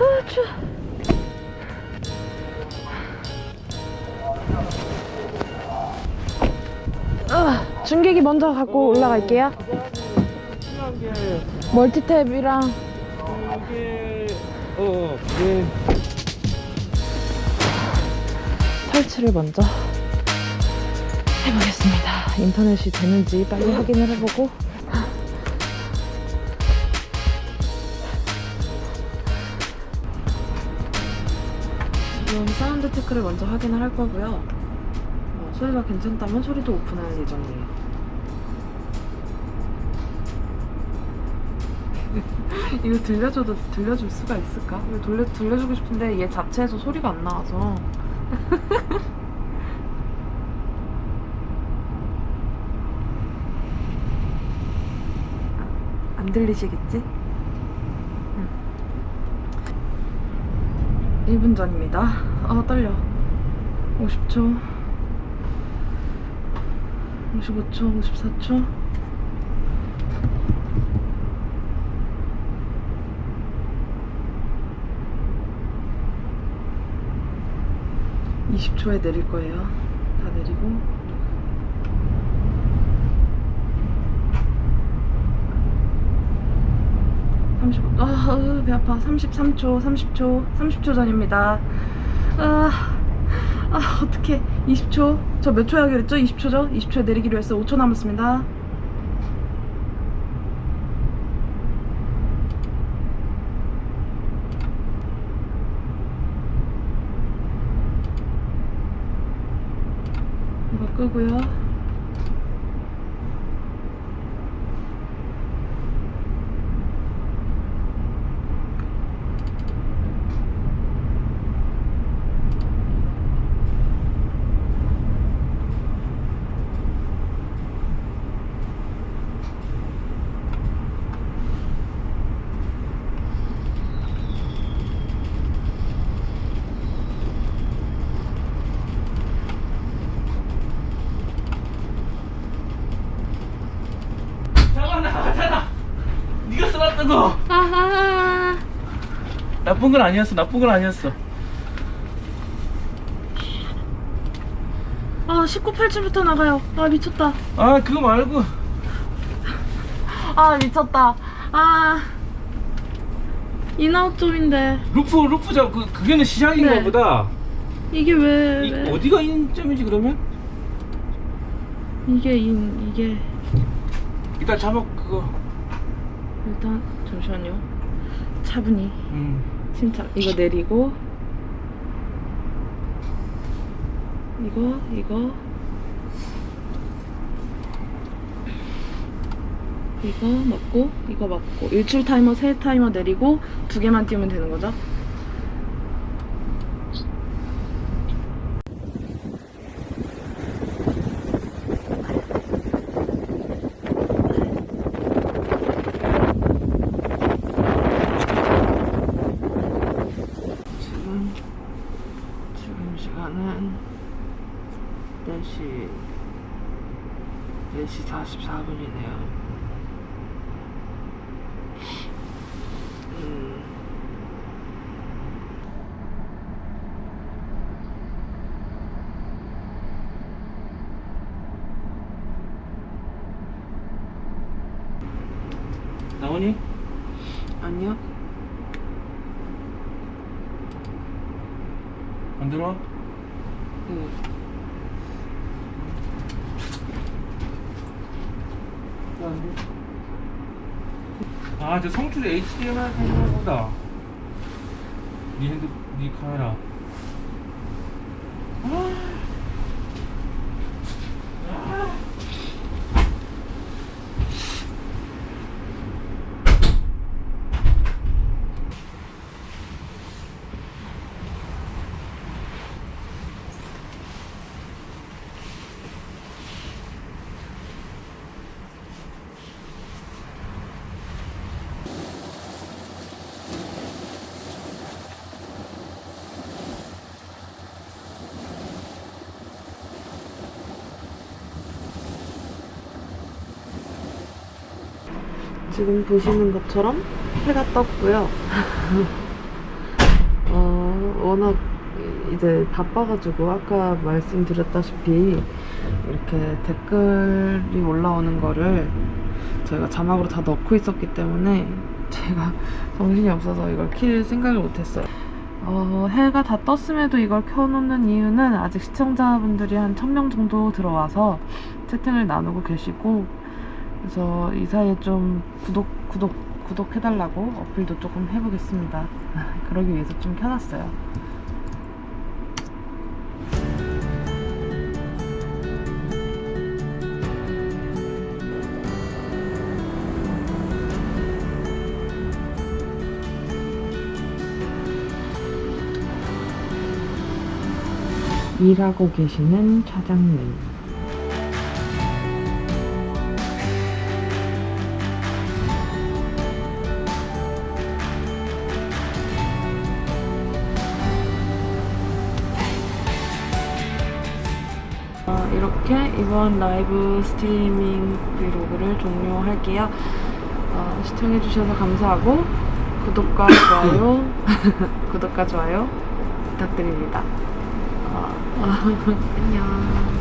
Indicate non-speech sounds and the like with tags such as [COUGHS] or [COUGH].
아, 추워. 아, 중계기 먼저 갖고 올라갈게요. 게 멀티탭이랑 이게 어 예. 설치를 먼저 해보겠습니다. 인터넷이 되는지 빨리 확인을 해보고. 지금 사운드 테크를 먼저 확인을 할 거고요. 어, 소리가 괜찮다면 소리도 오픈할 예정이에요. [LAUGHS] 이거 들려줘도 들려줄 수가 있을까? 이거 돌려, 들려주고 싶은데 얘 자체에서 소리가 안 나와서 [LAUGHS] 안 들리시겠지? 응. 1분 전입니다. 아 떨려. 50초, 55초, 54초. 이십 초에 내릴 거예요. 다 내리고. 삼십 아, 으, 배 아파. 33초, 30초, 30초 전입니다. 아, 아, 어떡해. 20초. 저 몇초 하기로 했죠? 20초죠? 20초에 내리기로 했어. 5초 남았습니다. 이거 끄고요. 잠깐 나가잖아. 네가 써놨던 거. 아하. 나쁜 건 아니었어. 나쁜 건 아니었어. 아, 19, 8층부터 나가요. 아, 미쳤다. 아 그거 말고 아, 미쳤다. 아. 인아웃 점인데. 루프 루프 잡 그, 그게는 시작인가 네. 보다. 이게 왜, 이, 왜? 어디가 인점이지 그러면? 이게 인, 이게. 일단 자막 그거. 일단, 잠시만요. 차분히. 음. 침착. 이거 내리고. 이거, 이거. 이거 맞고, 이거 맞고. 일출 타이머, 세 타이머 내리고, 두 개만 띄우면 되는 거죠? 지금 지금 시간은 4시 4시 44분이네요. 음. 나오니? 아니요. 안 들어 와? 응. 아, 저 성출 HDMI 카메라보다. 네 핸드, 네 카메라. 지금 보시는 것처럼 해가 떴고요. [LAUGHS] 어, 워낙 이제 바빠가지고 아까 말씀드렸다시피 이렇게 댓글이 올라오는 거를 저희가 자막으로 다 넣고 있었기 때문에 제가 [LAUGHS] 정신이 없어서 이걸 킬 생각을 못했어요. 어, 해가 다 떴음에도 이걸 켜놓는 이유는 아직 시청자분들이 한 1000명 정도 들어와서 채팅을 나누고 계시고 그래서 이 사이에 좀 구독, 구독, 구독해달라고 어필도 조금 해보겠습니다. [LAUGHS] 그러기 위해서 좀 켜놨어요. 일하고 계시는 차장님. 이렇게 이번 라이브 스트리밍 브이로그를 종료할게요. 어, 시청해주셔서 감사하고 구독과 [COUGHS] 좋아요, [LAUGHS] 구독과 좋아요 부탁드립니다. 어, [LAUGHS] 안녕.